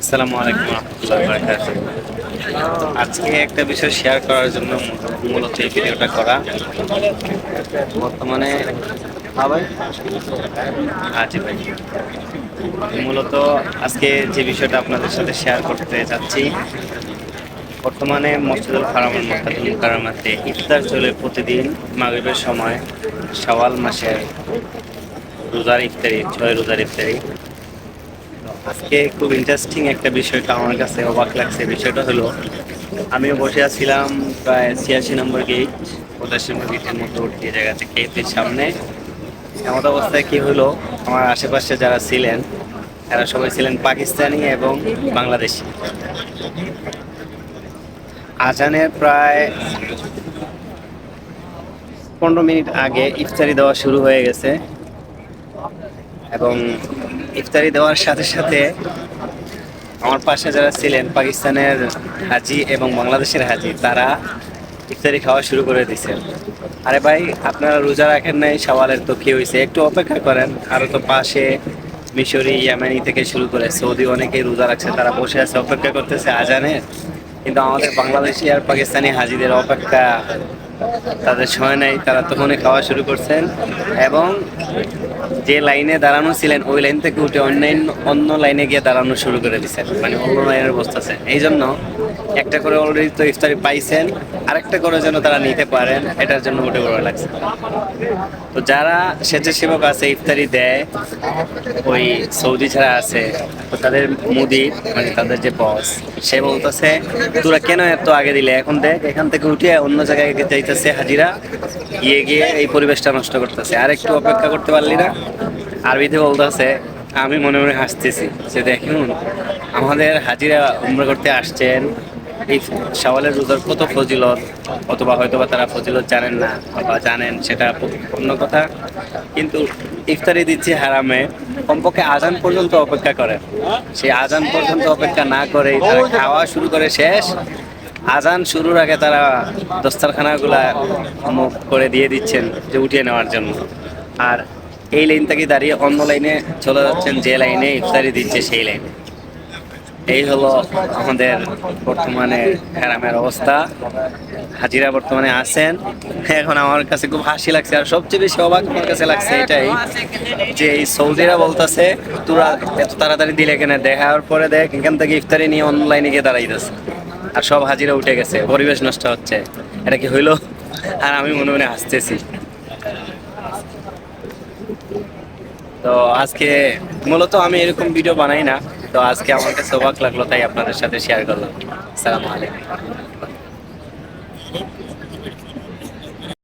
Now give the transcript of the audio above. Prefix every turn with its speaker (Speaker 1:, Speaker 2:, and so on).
Speaker 1: আসসালামু আলাইকুম রহমতুল্লাহ বারাকাতুহ। আজকে একটা বিষয় শেয়ার করার জন্য মূলত এই ভিডিওটা করা। বর্তমানে হ্যাঁ ভাই। আচ্ছা ভাই। মূলত আজকে যে বিষয়টা আপনাদের সাথে শেয়ার করতে যাচ্ছি বর্তমানে মসজিদুল হারামের মক্কাতুল মুকাররমাতে ইফতার চলে প্রতিদিন মাগরিবের সময় শাওয়াল মাসের রোজার ইফতারি ছয় রোজার ইফতারি। আজকে খুব ইন্টারেস্টিং একটা বিষয়টা আমার কাছে অবাক লাগছে। বিষয়টা হলো, আমিও বসে আছিলাম প্রায় ছিয়াশি নম্বর গেট পঁচাশি নম্বর গেটের মতো উঠতে জায়গা আছে কেএফির সামনে। এমন অবস্থায় কি হলো? আমার আশেপাশে যারা ছিলেন তারা সবাই ছিলেন পাকিস্তানি এবং বাংলাদেশি। আজানের প্রায় পনেরো মিনিট আগে ইফতারি দেওয়া শুরু হয়ে গেছে। এবং ইফতারি দেওয়ার সাথে সাথে আমার পাশে যারা ছিলেন, পাকিস্তানের হাজি এবং বাংলাদেশের হাজি, তারা ইফতারি খাওয়া শুরু করে দিয়েছেন আরে ভাই, আপনারা রোজা রাখেন নাই, সওয়ালের তো কি হয়েছে? একটু অপেক্ষা করেন। আরও তো পাশে মিশরি, ইয়ামানি থেকে শুরু করে সৌদি অনেকেই রোজা রাখছে, তারা বসে আছে, অপেক্ষা করতেছে আজানের। কিন্তু আমাদের বাংলাদেশি আর পাকিস্তানি হাজিদের অপেক্ষা তাদের সময় নেই, তারা তখনই খাওয়া শুরু করছেন। এবং যে লাইনে দাঁড়ানো ছিলেন, ওই লাইন থেকে উঠে অন্যান্য, অন্য লাইনে গিয়ে দাঁড়ানো শুরু করে দিচ্ছেন। মানে অন্য লাইনের বসতেছেন এই জন্য একটা করে অলরেডি তো ইফতারি পাইছেন, আরেকটা করে যেন তারা নিতে পারেন, এটার জন্য উঠে পড়া লাগছে। তো যারা স্বেচ্ছাসেবক আছে, ইফতারি দেয়, ওই সৌদি ছাড়া আছে, তো তাদের মুদির মানে তাদের যে বস সে বলতেছে, তোরা কেন এত আগে দিলে? এখন দেখ, এখান থেকে উঠে অন্য জায়গায় যাইতেছে হাজিরা। গিয়ে গিয়ে এই পরিবেশটা নষ্ট করতেছে। আর একটু অপেক্ষা করতে পারলি না। আরবিতে বলতেছে আমি মনে মনে হাসতেছি যে দেখুন, আমাদের হাজিরা উমরা করতে আসছেন। এই সওয়ালের রোজার কত ফজিলত, অথবা হয়তো বা তারা ফজিলত জানেন না বা জানেন সেটা অন্য কথা। কিন্তু ইফতারি দিচ্ছে হারামে, কমপক্ষে আজান পর্যন্ত অপেক্ষা করে। সেই আজান পর্যন্ত অপেক্ষা না করে খাওয়া শুরু করে শেষ। আজান শুরুর আগে তারা দস্তারখানাগুলা মুখ করে দিয়ে দিচ্ছেন যে উঠিয়ে নেওয়ার জন্য। আর এই লাইন থেকে দাঁড়িয়ে অন্য লাইনে চলে যাচ্ছেন? যে লাইনে ইফতারি দিচ্ছে সেই লাইনে। এই হলো আমাদের বর্তমানে হ্যারামের অবস্থা। হাজিরা বর্তমানে আছেন। এখন আমার কাছে খুব হাসি লাগছে আর সবচেয়ে বেশি অবাক আমার কাছে লাগছে এটাই যে এই সৌদিরা বলতেছে, তোরা এত তাড়াতাড়ি দিলে কেন? দেখার পরে দেখ, এখান থেকে ইফতারি নিয়ে অনলাইনে গিয়ে দাঁড়াইতেছে। আর সব হাজিরা উঠে গেছে, পরিবেশ নষ্ট হচ্ছে। এটা কি হইল? আর আমি মনে মনে হাসতেছি। তো আজকে মূলত আমি এরকম ভিডিও বানাই না, তো আজকে আমার কাছে অবাক লাগল, তাই আপনাদের সাথে শেয়ার করলাম। সালাম আলাইকুম।